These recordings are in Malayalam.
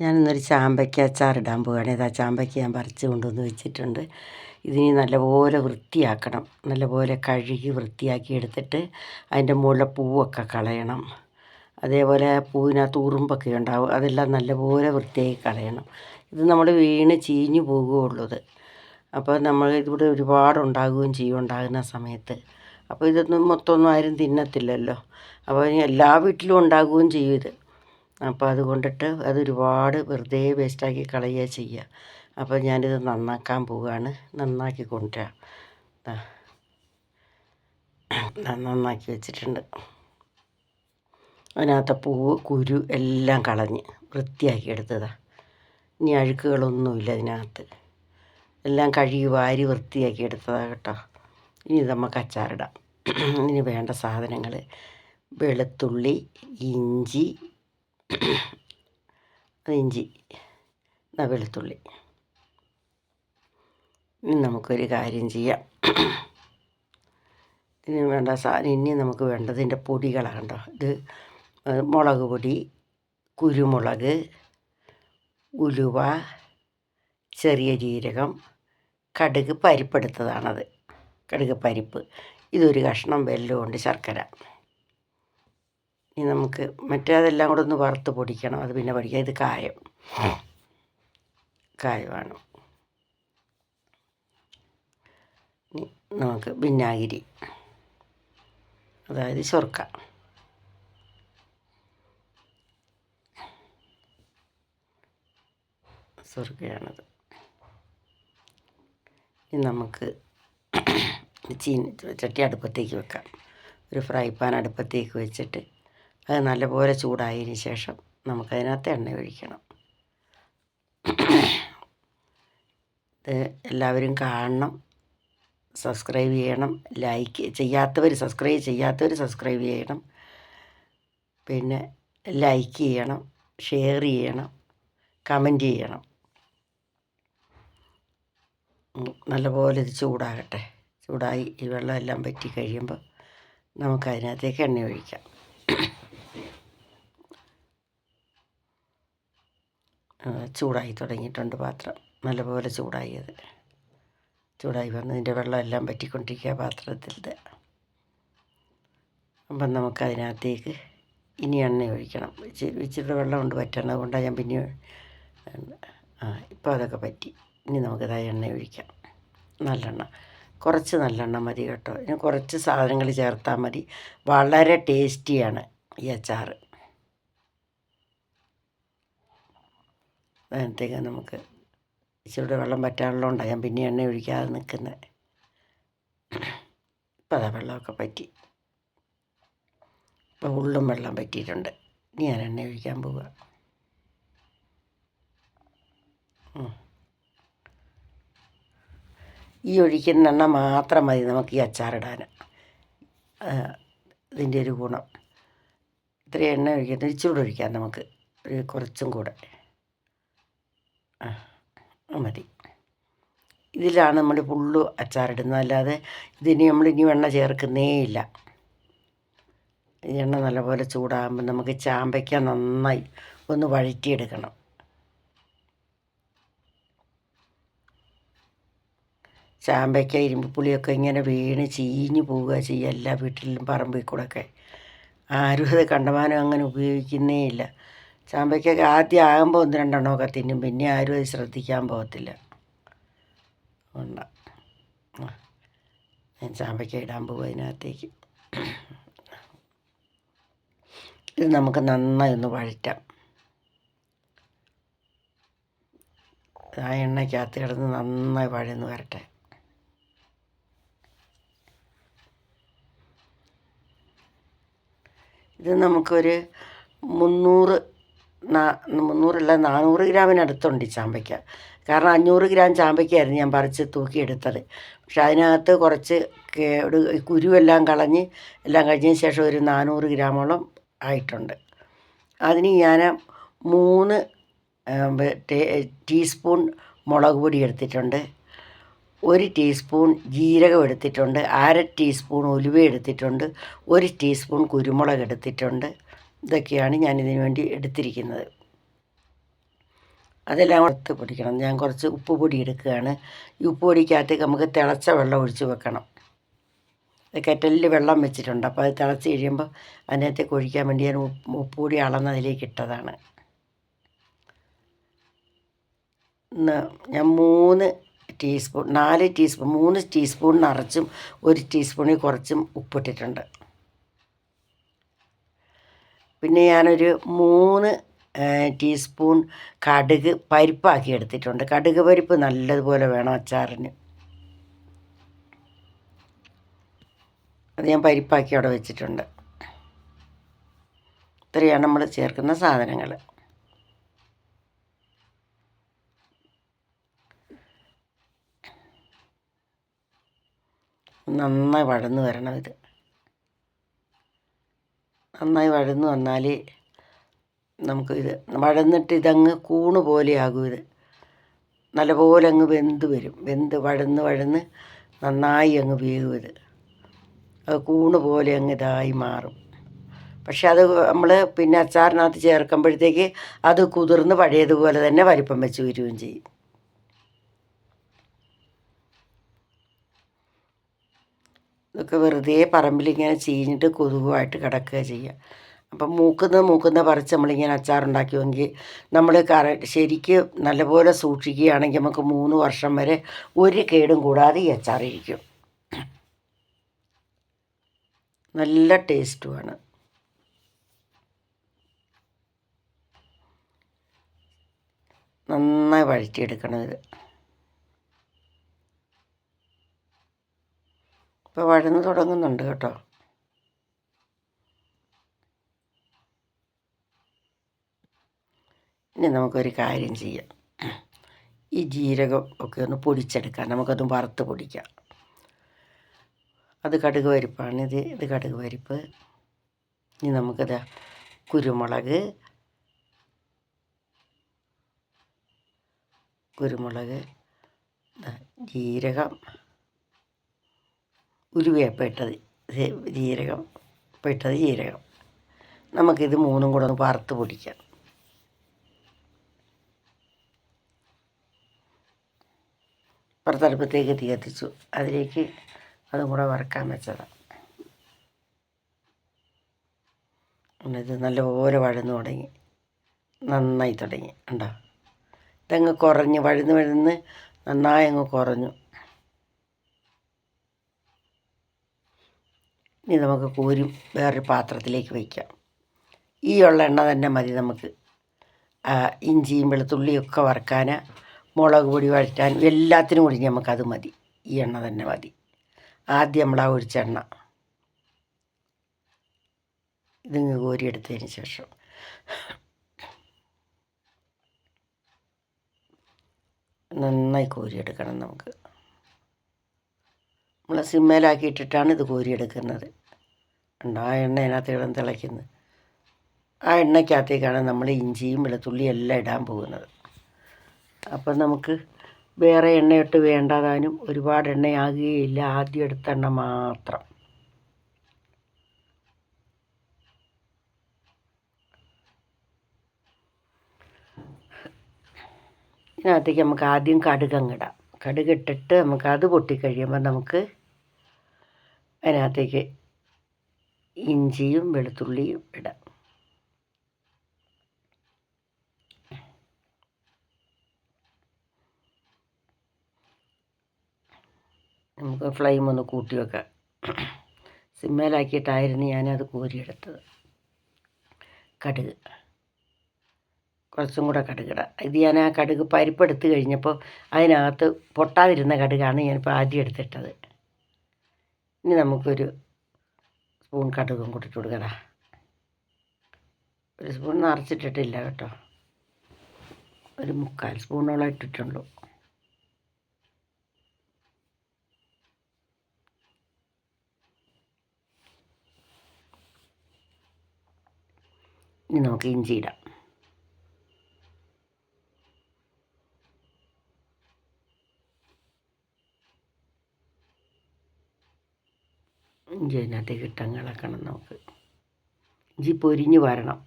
ഞാനിന്നൊരു ചാമ്പയ്ക്ക അച്ചാറിടാൻ പോവുകയാണ് ഏതാ ചാമ്പയ്ക്ക ഞാൻ പറിച്ച് കൊണ്ടുവന്ന് വെച്ചിട്ടുണ്ട്. ഇതിനി നല്ലപോലെ വൃത്തിയാക്കണം. നല്ലപോലെ കഴുകി വൃത്തിയാക്കി എടുത്തിട്ട് അതിന്റെ മുകളിലെ പൂവൊക്കെ കളയണം. അതേപോലെ പൂവിനകത്ത് ഉറുമ്പൊക്കെ ഉണ്ടാവും. അതെല്ലാം നല്ലപോലെ വൃത്തിയാക്കി കളയണം. ഇത് നമ്മൾ വീണ് ചീഞ്ഞു പോകുകയുള്ളൂ അപ്പോൾ നമ്മൾ ഇതിവിടെ ഒരുപാട് ഉണ്ടാകുകയും ചെയ്യും ഉണ്ടാകുന്ന സമയത്ത്. അപ്പോൾ ഇതൊന്നും മൊത്തമൊന്നും ആരും തിന്നത്തില്ലല്ലോ. അപ്പോൾ എല്ലാ വീട്ടിലും ഉണ്ടാകുകയും ചെയ്യും ഇത്. അപ്പോൾ അത് അതുകൊണ്ടിട്ട് അതൊരുപാട് വെറുതെ വേസ്റ്റാക്കി കളയുക ചെയ്യുക. അപ്പോൾ ഞാനിത് നന്നാക്കാൻ പോവുകയാണ്. നന്നാക്കി കൊണ്ടുവരാം. നന്നാക്കി വെച്ചിട്ടുണ്ട്. അതിനകത്തെ പൂവ് കുരു എല്ലാം കളഞ്ഞ് വൃത്തിയാക്കി എടുത്തതാണ് ഇനി അഴുക്കുകളൊന്നുമില്ല അതിനകത്ത്. എല്ലാം കഴുകി വാരി വൃത്തിയാക്കി എടുത്തതാണ് കേട്ടോ. ഇനി നമുക്ക് അച്ചാറിടാം. ഇനി വേണ്ട സാധനങ്ങൾ വെളുത്തുള്ളി ഇഞ്ചി അത് ഇഞ്ചി വെളുത്തുള്ളി. ഇനി നമുക്കൊരു കാര്യം ചെയ്യാം. ഇതിന് വേണ്ട സാധനം ഇനി നമുക്ക് വേണ്ടതിന്റെ പൊടികളാണ് കണ്ടോ. ഇത് മുളക് പൊടി കുരുമുളക് ഉലുവ ചെറിയ ജീരകം കടുക് പരിപ്പെടുത്തതാണത് കടുക് പരിപ്പ്. ഇതൊരു കഷ്ണം വെല്ലുകൊണ്ട് ശർക്കര. ഇനി നമുക്ക് മറ്റേതെല്ലാം കൂടെ ഒന്ന് വറുത്ത് പൊടിക്കണം. അത് പിന്നെ പഠിക്കാം. ഇത് കായം. കായമാണ്. ഇനി നമുക്ക് വിനാഗിരി. അതായത് ചൊർക്ക. ചൊർക്കയാണത്. ഇനി നമുക്ക് ചീന ചട്ടി അടുപ്പത്തേക്ക് വെക്കാം. ഒരു ഫ്രൈ പാൻ അടുപ്പത്തേക്ക് വെച്ചിട്ട് അത് നല്ലപോലെ ചൂടായതിന് ശേഷം നമുക്കതിനകത്ത് എണ്ണ ഒഴിക്കണം. ഇത് എല്ലാവരും കാണണം. സബ്സ്ക്രൈബ് ചെയ്യണം. ലൈക്ക് ചെയ്യാത്തവർ സബ്സ്ക്രൈബ് ചെയ്യാത്തവർ സബ്സ്ക്രൈബ് ചെയ്യണം. പിന്നെ ലൈക്ക് ചെയ്യണം. ഷെയർ ചെയ്യണം. കമന്റ് ചെയ്യണം. നല്ലപോലെ ഇത് ചൂടാകട്ടെ. ചൂടായി ഈ വെള്ളമെല്ലാം പറ്റി കഴിയുമ്പോൾ നമുക്കതിനകത്തേക്ക് എണ്ണ ഒഴിക്കാം. ചൂടായി തുടങ്ങിയിട്ടുണ്ട് പാത്രം. നല്ലപോലെ ചൂടായി അത്. ചൂടായി വന്ന് ഇതിന്റെ വെള്ളം എല്ലാം വറ്റിക്കൊണ്ടിരിക്കുക പാത്രത്തിൽ അപ്പം നമുക്ക് അതിനകത്തേക്ക് ഇനി എണ്ണ ഒഴിക്കണം. ഇച്ചിരി വെള്ളം കൊണ്ട് പറ്റണം അതുകൊണ്ടാണ് ഞാൻ പിന്നെ ആ ഇപ്പോൾ അതൊക്കെ പറ്റി. ഇനി നമുക്കത് എണ്ണ ഒഴിക്കാം. നല്ലെണ്ണ. കുറച്ച് നല്ലെണ്ണ മതി കേട്ടോ. ഇനി കുറച്ച് സാധനങ്ങൾ ചേർത്താൽ മതി. വളരെ ടേസ്റ്റിയാണ് ഈ അച്ചാറ്. അതിനകത്തേക്ക് നമുക്ക് ഇച്ചിരി വെള്ളം പറ്റാനുള്ളതുകൊണ്ടാണ് ഞാൻ പിന്നെ എണ്ണ ഒഴിക്കാതെ നിൽക്കുന്നത് ഇപ്പം അതാ വെള്ളമൊക്കെ പറ്റി. ഇപ്പം ഉള്ളും വെള്ളം പറ്റിയിട്ടുണ്ട്. ഇനി ഞാൻ എണ്ണ ഒഴിക്കാൻ പോവുക. ഈ ഒഴിക്കുന്ന എണ്ണ മാത്രം മതി നമുക്ക് ഈ അച്ചാറിടാൻ ഇതിന്റെ ഒരു ഗുണം. ഇത്രയും എണ്ണ ഒഴിക്കുന്നത് ഇച്ചിരി ഒഴിക്കാം നമുക്ക്. കുറച്ചും കൂടെ. മതി. ഇതിലാണ് നമ്മൾ ഫുള്ള് അച്ചാറിടുന്നത്. അല്ലാതെ ഇതിന് നമ്മൾ ഇനി എണ്ണ ചേർക്കുന്നേ ഇല്ല. ഈ എണ്ണ നല്ലപോലെ ചൂടാകുമ്പോൾ നമുക്ക് ചാമ്പയ്ക്ക നന്നായി ഒന്ന് വഴറ്റിയെടുക്കണം. ചാമ്പയ്ക്ക ഇരുമ്പുളിയൊക്കെ ഇങ്ങനെ വീണ് ചീഞ്ഞു പോവുക ചെയ്യുക എല്ലാ വീട്ടിലും പറമ്പിൽ കൂടെ ഒക്കെ ആരും അത് കണ്ടമാനം അങ്ങനെ ഉപയോഗിക്കുന്നേ ഇല്ല. ചാമ്പയ്ക്കൊക്കെ ആദ്യം ആകുമ്പോൾ ഒന്ന് രണ്ടെണ്ണമൊക്കെ തിന്നും. പിന്നെ ആരും അത് ശ്രദ്ധിക്കാൻ പോകത്തില്ല. ആ. ഞാൻ ചാമ്പയ്ക്ക ഇടാൻ പോകും അതിനകത്തേക്ക്. ഇത് നമുക്ക് നന്നായി ഒന്ന് വഴറ്റാം. ആ എണ്ണയ്ക്കകത്ത് കിടന്ന് നന്നായി വഴന്ന് വരട്ടെ. ഇത് നമുക്കൊരു മുന്നൂറ് മുന്നൂറല്ല നാനൂറ് ഗ്രാമിനടുത്തുണ്ട് ഈ ചാമ്പയ്ക്ക. കാരണം അഞ്ഞൂറ് ഗ്രാം ചാമ്പയ്ക്കായിരുന്നു ഞാൻ പറിച്ച് തൂക്കിയെടുത്തത്. പക്ഷെ അതിനകത്ത് കുറച്ച് കുരുവെല്ലാം കളഞ്ഞ് എല്ലാം കഴിഞ്ഞതിന് ശേഷം ഒരു നാനൂറ് ഗ്രാമോളം ആയിട്ടുണ്ട്. അതിന് ഞാൻ മൂന്ന് ടീസ്പൂൺ മുളക് പൊടി എടുത്തിട്ടുണ്ട്. ഒരു ടീസ്പൂൺ ജീരകം എടുത്തിട്ടുണ്ട്. അര ടീസ്പൂൺ ഉലുവ എടുത്തിട്ടുണ്ട്. ഒരു ടീസ്പൂൺ കുരുമുളക് എടുത്തിട്ടുണ്ട്. ഇതൊക്കെയാണ് ഞാൻ ഇതിനു വേണ്ടി എടുത്തിരിക്കുന്നത്. അതെല്ലാം കൊടുത്ത് പൊടിക്കണം. ഞാൻ കുറച്ച് ഉപ്പ് പൊടി എടുക്കുകയാണ്. ഈ ഉപ്പ് പൊടിക്കകത്തേക്ക് നമുക്ക് തിളച്ച വെള്ളം ഒഴിച്ച് വെക്കണം. കെറ്റലിൽ വെള്ളം വെച്ചിട്ടുണ്ട്. അപ്പോൾ അത് തിളച്ച് കഴിയുമ്പോൾ അതിനകത്തേക്ക് ഒഴിക്കാൻ വേണ്ടി ഞാൻ ഉപ്പ് പൊടി അളന്ന് ഇട്ടതാണ്. ഞാൻ മൂന്ന് ടീസ്പൂൺ നാല് ടീസ്പൂൺ മൂന്ന് ടീസ്പൂൺ നിറച്ചും ഒരു ടീസ്പൂണിൽ കുറച്ചും ഉപ്പിട്ടിട്ടുണ്ട്. പിന്നെ ഞാനൊരു മൂന്ന് ടീസ്പൂൺ കടുക് പരിപ്പാക്കി എടുത്തിട്ടുണ്ട്. കടുക് പരിപ്പ് നല്ലതുപോലെ വേണം അച്ചാറിന്. അത് ഞാൻ പരിപ്പാക്കി അവിടെ വെച്ചിട്ടുണ്ട്. ഇത്രയാണ് നമ്മൾ ചേർക്കുന്ന സാധനങ്ങൾ. നന്നായി വഴന്നു വരണം ഇത്. നന്നായി വഴന്ന് വന്നാൽ നമുക്ക് ഇത് വഴന്നിട്ട് ഇതങ്ങ് കൂണ് പോലെയാകും ഇത്. നല്ലപോലെ അങ്ങ് വെന്ത് വരും. വെന്ത് വഴന്ന് വഴന്ന് നന്നായി അങ്ങ് വേകും ഇത്. അത് കൂണ് പോലെ അങ്ങ് ഇതായി മാറും. പക്ഷെ അത് നമ്മൾ പിന്നെ അച്ചാറിനകത്ത് ചേർക്കുമ്പോഴത്തേക്ക് അത് കുതിർന്ന് പഴയതുപോലെ തന്നെ വലിപ്പം വെച്ച് വരികയും ചെയ്യും. ഇതൊക്കെ വെറുതെ പറമ്പിലിങ്ങനെ ചീഞ്ഞിട്ട് കൊതുകുമായിട്ട് കിടക്കുക ചെയ്യുക. അപ്പം മൂക്കുന്ന മൂക്കുന്ന പറിച്ച് നമ്മളിങ്ങനെ അച്ചാറുണ്ടാക്കുമെങ്കിൽ നമ്മൾ കറ ശരിക്ക് നല്ലപോലെ സൂക്ഷിക്കുകയാണെങ്കിൽ നമുക്ക് മൂന്ന് വർഷം വരെ ഒരു കേടും കൂടാതെ ഈ അച്ചാറിരിക്കും നല്ല ടേസ്റ്റുമാണ്. നന്നായി വഴറ്റിയെടുക്കണം ഇത്. ഇപ്പോൾ വഴന്ന് തുടങ്ങുന്നുണ്ട് കേട്ടോ. ഇനി നമുക്കൊരു കാര്യം ചെയ്യാം. ഈ ജീരകം ഒക്കെ ഒന്ന് പൊടിച്ചെടുക്കാം. നമുക്കതും വറുത്ത് പൊടിക്കാം. അത് കടുക് പരിപ്പാണ് ഇത്. ഇത് കടുക് പരിപ്പ്. ഇനി നമുക്കത് കുരുമുളക്. കുരുമുളക്. ജീരകം. ഉലുവയപ്പം ജീരകം ഇപ്പം ജീരകം. നമുക്കിത് മൂന്നും കൂടെ ഒന്ന് വറുത്ത് പൊടിക്കാം. പുറത്തടുപ്പത്തേക്ക് തീ കത്തിച്ചു. അതിലേക്ക് അതും കൂടെ വറക്കാൻ വെച്ചതാണ് ഇത് നല്ലപോലെ വഴന്നു തുടങ്ങി. നന്നായി തുടങ്ങി. ഉണ്ടോ ഇതങ്ങ് കുറഞ്ഞ് വഴുന്ന് വഴുന്ന് നന്നായി അങ്ങ് കുറഞ്ഞു. ഇനി നമുക്ക് കോരി വേറൊരു പാത്രത്തിലേക്ക് വയ്ക്കാം. ഈ ഉള്ള എണ്ണ തന്നെ മതി നമുക്ക്. ഇഞ്ചിയും വെളുത്തുള്ളിയും ഒക്കെ വറുക്കാൻ മുളക് പൊടി വഴറ്റാൻ എല്ലാത്തിനും കൂടി നമുക്കത് മതി. ഈ എണ്ണ തന്നെ മതി. ആദ്യം നമ്മൾ ആ ഒഴിച്ച എണ്ണ. ഇതിങ്ങ് കോരിയെടുത്തതിന് ശേഷം. നന്നായി കോരിയെടുക്കണം നമുക്ക്. നമ്മൾ സിമ്മേലാക്കിയിട്ടിട്ടാണ് ഇത് കോരിയെടുക്കുന്നത്. ഉണ്ടോ ആ എണ്ണ അതിനകത്ത് കിടന്ന് തിളയ്ക്കുന്നത് ആ എണ്ണയ്ക്കകത്തേക്കാണ് നമ്മൾ ഇഞ്ചിയും വെളുത്തുള്ളിയും എല്ലാം ഇടാൻ പോകുന്നത്. അപ്പം നമുക്ക് വേറെ എണ്ണയിട്ട് വേണ്ടതാനും ഒരുപാട് എണ്ണയാകുകയില്ല. ആദ്യം എടുത്ത എണ്ണ മാത്രം. ഇതിനകത്തേക്ക് നമുക്ക് ആദ്യം കടുകങ്ങിടാം കടുകിട്ടിട്ട് നമുക്ക് അത് പൊട്ടിക്കഴിയുമ്പോൾ നമുക്ക് അതിനകത്തേക്ക് ഇഞ്ചിയും വെളുത്തുള്ളിയും ഇടാം. നമുക്ക് ഫ്ലെയിം ഒന്ന് കൂട്ടി വെക്കാം. സിമ്മേലാക്കിയിട്ടായിരുന്നു ഞാനത് കോരിയെടുത്തത്. കടുക്. കുറച്ചും കൂടെ കടുകിട ഇത് ഞാൻ ആ കടുക് പരിപ്പെടുത്ത് കഴിഞ്ഞപ്പോൾ അതിനകത്ത് പൊട്ടാതിരുന്ന കടുകാണ് ഞാനിപ്പോൾ ആദ്യം എടുത്തിട്ടത്. ഇനി നമുക്കൊരു സ്പൂൺ കടുകും കൂട്ടിട്ട് കൊടുക്കടാ. ഒരു സ്പൂൺ നിറച്ചിട്ടിട്ടില്ല കേട്ടോ. ഒരു മുക്കാൽ സ്പൂണോളം ഇട്ടിട്ടുള്ളൂ. ഇനി നമുക്ക് ഇഞ്ചി ഇടാം. ഇഞ്ചി അതിനകത്തേക്ക് ഇട്ടങ്ങ് നമുക്ക്. ഇഞ്ചി പൊരിഞ്ഞ് വരണം.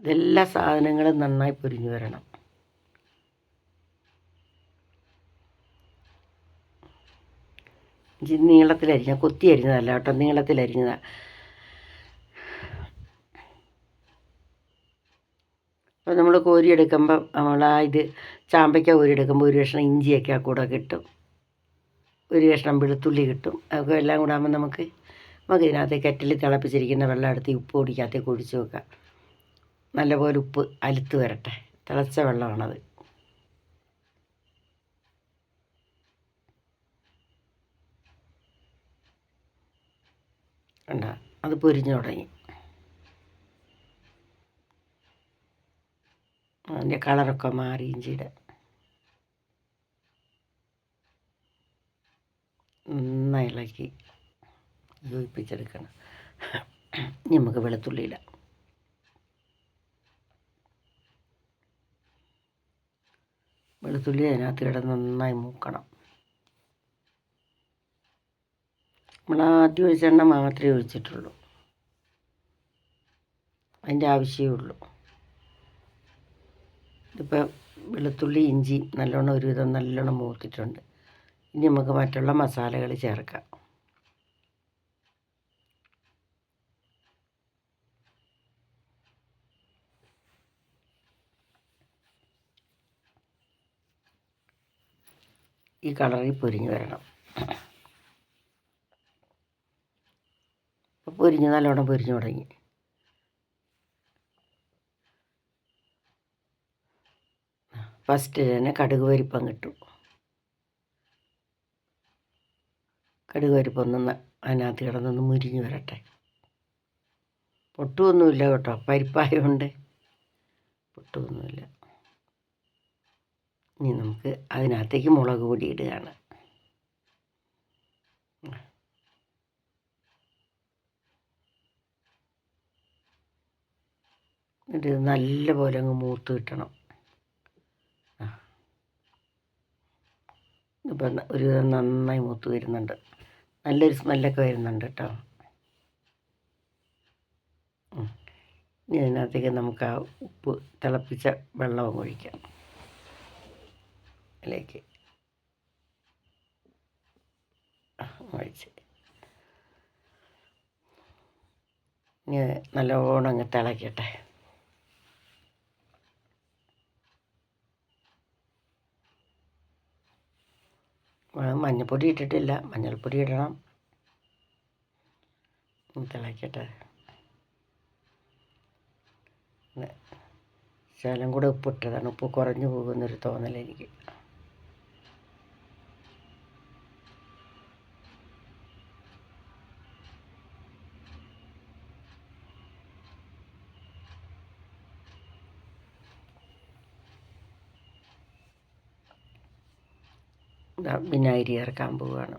ഇതെല്ലാ സാധനങ്ങളും നന്നായി പൊരിഞ്ഞ് വരണം. ഇഞ്ചി നീളത്തിലരിഞ്ഞ കൊത്തി അരിഞ്ഞതല്ല കേട്ടോ നീളത്തിലരിഞ്ഞതാണ് അപ്പോൾ നമ്മൾ കോരിയെടുക്കുമ്പം നമ്മൾ ആ ഇത് ചാമ്പയ്ക്ക കോരിയെടുക്കുമ്പോൾ ഒരു കഷ്ണം ഇഞ്ചിയൊക്കെ ആ കൂടെ കിട്ടും ഒരു കഷ്ണം വെളുത്തുള്ളി കിട്ടും. അതൊക്കെ എല്ലാം കൂടെ ആകുമ്പോൾ നമുക്ക് നമുക്ക് ഇതിനകത്ത് കെറ്റിൽ തിളപ്പിച്ചിരിക്കുന്ന വെള്ളം എടുത്ത് ഉപ്പ് പൊടിക്കകത്തേക്ക് ഒഴിച്ച് വെക്കാം. നല്ലപോലെ ഉപ്പ് അലുത്ത് വരട്ടെ. തിളച്ച വെള്ളമാണത്. ഉണ്ട അത് പൊരിഞ്ഞു തുടങ്ങി. അതിന്റെ കളറൊക്കെ മാറി ഇഞ്ചിയുടെ. നന്നായി ഇളക്കി യോജിപ്പിച്ചെടുക്കണം നമുക്ക് വെളുത്തുള്ളിയില വെളുത്തുള്ളി അതിനകത്ത് കിടന്ന് നന്നായി മൂക്കണം. നമ്മൾ ആദ്യം ഒഴിച്ചെണ്ണ മാത്രമേ ഒഴിച്ചിട്ടുള്ളൂ. അതിന്റെ ആവശ്യമേ ഉള്ളൂ. ഇതിപ്പോൾ വെളുത്തുള്ളി ഇഞ്ചി നല്ലോണം ഒരുവിധം നല്ലോണം മൂത്തിട്ടുണ്ട്. ഇനി നമുക്ക് മറ്റുള്ള മസാലകൾ ചേർക്കാം. ഈ കളറിൽ പൊരിഞ്ഞ് വരണം. പൊരിഞ്ഞ് നല്ലോണം പൊരിഞ്ഞു തുടങ്ങി. ഫസ്റ്റ് തന്നെ കടുക് പരിപ്പം കിട്ടും കടുക് പരിപ്പം ഒന്ന് അതിനകത്ത് കിടന്നൊന്ന് മുരിഞ്ഞ് വരട്ടെ. പൊട്ടുമൊന്നുമില്ല കേട്ടോ. പരിപ്പായതുകൊണ്ട് പൊട്ടുമൊന്നുമില്ല ഇനി നമുക്ക് അതിനകത്തേക്ക് മുളക് പൊടി ഇടുകയാണ്. ഇത് നല്ല പോലെ അങ്ങ് മൂത്ത് കിട്ടണം. ഇപ്പം ഒരു നന്നായി മൂത്ത് വരുന്നുണ്ട്. നല്ലൊരു സ്മെല്ലൊക്കെ വരുന്നുണ്ട് കേട്ടോ. ഇനി അതിനകത്തേക്ക് നമുക്ക് ആ ഉപ്പ് തിളപ്പിച്ച വെള്ളവും ഒഴിക്കാം. അതിലേക്ക് ഒഴിച്ച്. ഇനി നല്ലോണം അങ്ങ് തിളക്കട്ടെ. മഞ്ഞൾപ്പൊടി ഇട്ടിട്ടില്ല. മഞ്ഞൾപ്പൊടി ഇടണം. തിളക്കട്ടെ. ശകലം കൂടെ ഉപ്പിട്ടതാണ്. ഉപ്പ് കുറഞ്ഞു പോകുന്നൊരു തോന്നൽ വിനാഗിരി ചേർക്കാൻ പോവുകയാണ്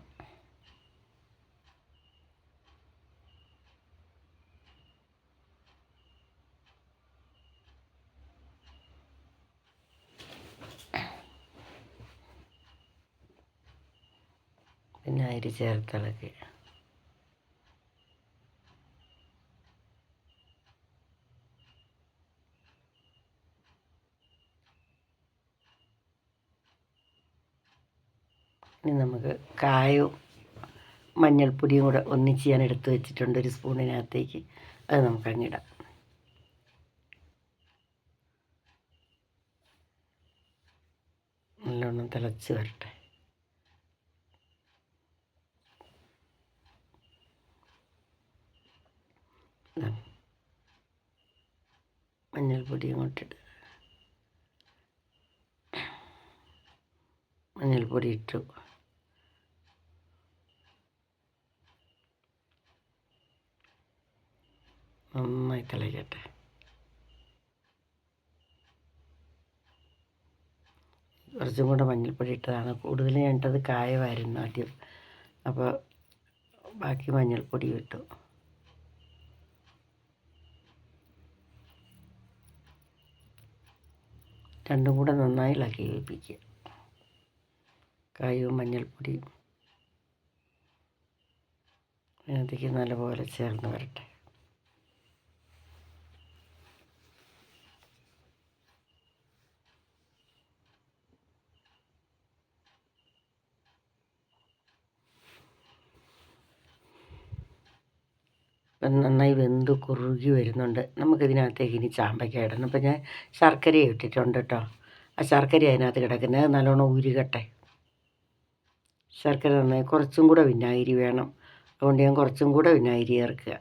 വിനാഗിരി ചേർത്തിളക്കി ഇനി നമുക്ക് കായവും മഞ്ഞൾപ്പൊടിയും കൂടെ ഒന്നിച്ച് ഞാൻ എടുത്ത് വെച്ചിട്ടുണ്ട് ഒരു സ്പൂണിനകത്തേക്ക്. അത് നമുക്ക് അങ്ങിടാം നല്ലോണം തിളച്ച് വരട്ടെ. മഞ്ഞൾപ്പൊടി ഇങ്ങോട്ടിട്ട് മഞ്ഞൾപ്പൊടി ഇട്ടു. നന്നായി തിളയ്ക്കട്ടെ കുറച്ചും കൂടെ മഞ്ഞൾപ്പൊടി ഇട്ടതാണ്. കൂടുതൽ ഞാനിട്ടത് കായമായിരുന്നു ആദ്യം. അപ്പോൾ ബാക്കി മഞ്ഞൾപ്പൊടി ഇട്ടു. രണ്ടും കൂടെ നന്നായി ഇളക്കി വേപ്പിക്കുക കായവും മഞ്ഞൾപ്പൊടിയും അതിനകത്തേക്ക് നല്ലപോലെ ചേർന്ന് വരട്ടെ അത് നന്നായി വെന്ത് കുറുകി വരുന്നുണ്ട്. നമുക്കിതിനകത്തേക്ക് ഇനി ചാമ്പയ്ക്ക ഇടണം അപ്പം ഞാൻ ശർക്കര ഇട്ടിട്ടുണ്ട് കേട്ടോ ആ ശർക്കര അതിനകത്ത് കിടക്കുന്നത് നല്ലോണം ഉരുകട്ടെ. ശർക്കര നന്നായി കുറച്ചും കൂടെ വിനാഗിരി വേണം. അതുകൊണ്ട് ഞാൻ കുറച്ചും കൂടെ വിനാഗിരി ചേർക്കുക.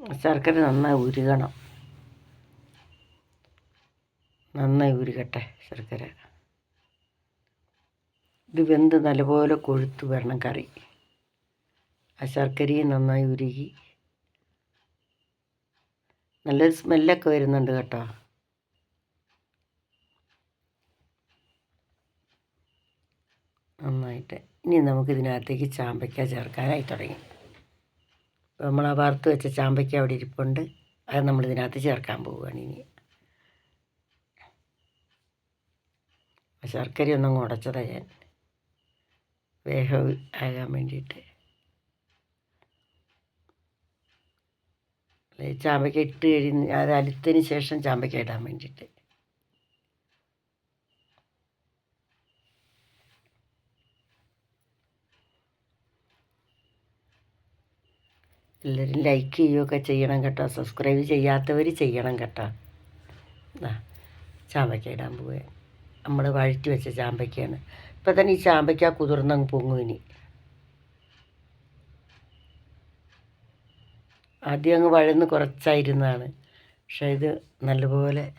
ശർക്കര നന്നായി ഉരുകണം. നന്നായി ഉരുകട്ടെ ശർക്കര ഇത് വെന്ത് നല്ലപോലെ കൊഴുത്ത് വരണം കറി. ആ ശർക്കരയും നന്നായി ഉരുകി. നല്ല സ്മെല്ലൊക്കെ വരുന്നുണ്ട് കേട്ടോ. നന്നായിട്ട്. ഇനി നമുക്കിതിനകത്തേക്ക് ചാമ്പയ്ക്ക ചേർക്കാനായി തുടങ്ങി. നമ്മൾ ആ വറുത്ത് വെച്ച ചാമ്പയ്ക്ക അവിടെ ഇരിപ്പുണ്ട്. അത് നമ്മൾ ഇതിനകത്ത് ചേർക്കാൻ പോവുകയാണ് ഇനി. ശർക്കര ഒന്നും ഉടച്ചതാണ് ഞാൻ. വേഗം ആകാൻ വേണ്ടിയിട്ട്. ചാമ്പയ്ക്ക ഇട്ട് കഴിഞ്ഞ് അത് അലുത്തതിന് ശേഷം ചാമ്പയ്ക്ക ഇടാൻ വേണ്ടിയിട്ട്. എല്ലാവരും ലൈക്ക് ചെയ്യുകയൊക്കെ ചെയ്യണം കേട്ടോ. സബ്സ്ക്രൈബ് ചെയ്യാത്തവർ ചെയ്യണം കേട്ടോ. ആ ചാമ്പയ്ക്ക ഇടാൻ പോവുക നമ്മൾ വഴറ്റി വെച്ച ചാമ്പയ്ക്കയാണ്. ഇപ്പം തന്നെ ഈ ചാമ്പയ്ക്ക കുതിർന്നങ്ങ് പൊങ്ങും ഇനി. ആദ്യം അങ്ങ് വഴന്ന് കുറച്ചായിരുന്നതാണ്. പക്ഷേ ഇത് നല്ലപോലെ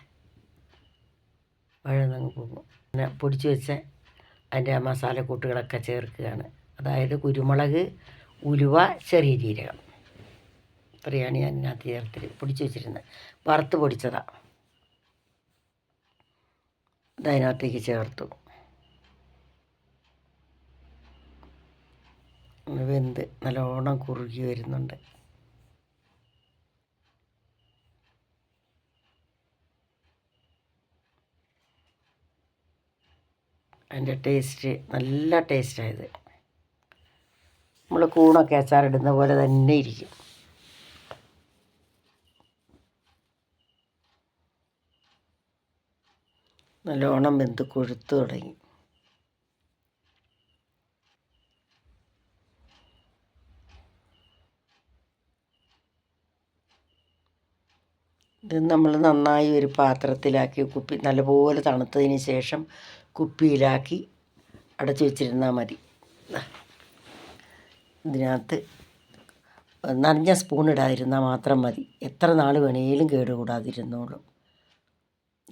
വഴന്നങ്ങ് പോകും പിന്നെ പൊടിച്ച് വെച്ച അതിന്റെ മസാലക്കൂട്ടുകളൊക്കെ ചേർക്കുകയാണ്. അതായത് കുരുമുളക് ഉലുവ ചെറിയ ജീരകം. ഇത്രയാണ് ഞാൻ ഇതിനകത്ത് ചേർത്ത് പൊടിച്ച് വെച്ചിരുന്നത്. വറുത്ത് പൊടിച്ചതാണ് അതിനകത്തേക്ക് ചേർത്തു. വെന്ത് നല്ലോണം കുറുകി വരുന്നുണ്ട്. അതിന്റെ ടേസ്റ്റ് നല്ല ടേസ്റ്റായത് നമ്മൾ കൂണൊക്കെ അച്ചാറിടുന്ന പോലെ തന്നെ ഇരിക്കും. നല്ലോണം വെന്ത് കൊഴുത്തു തുടങ്ങി. ഇത് നമ്മൾ നന്നായി ഒരു പാത്രത്തിലാക്കി കുപ്പി നല്ലപോലെ തണുത്തതിന് ശേഷം കുപ്പിയിലാക്കി അടച്ചു വെച്ചിരുന്നാൽ മതി. ഇതിനകത്ത് നനഞ്ഞ സ്പൂൺ ഇടാതിരുന്നാൽ മാത്രം മതി. എത്ര നാൾ വേണേലും കേടുകൂടാതിരുന്നോളും.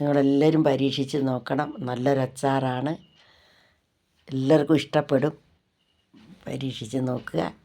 നിങ്ങളെല്ലാവരും പരീക്ഷിച്ച് നോക്കണം. നല്ലൊരു അച്ചാറാണ്. എല്ലാവർക്കും ഇഷ്ടപ്പെടും. പരീക്ഷിച്ച് നോക്കുക.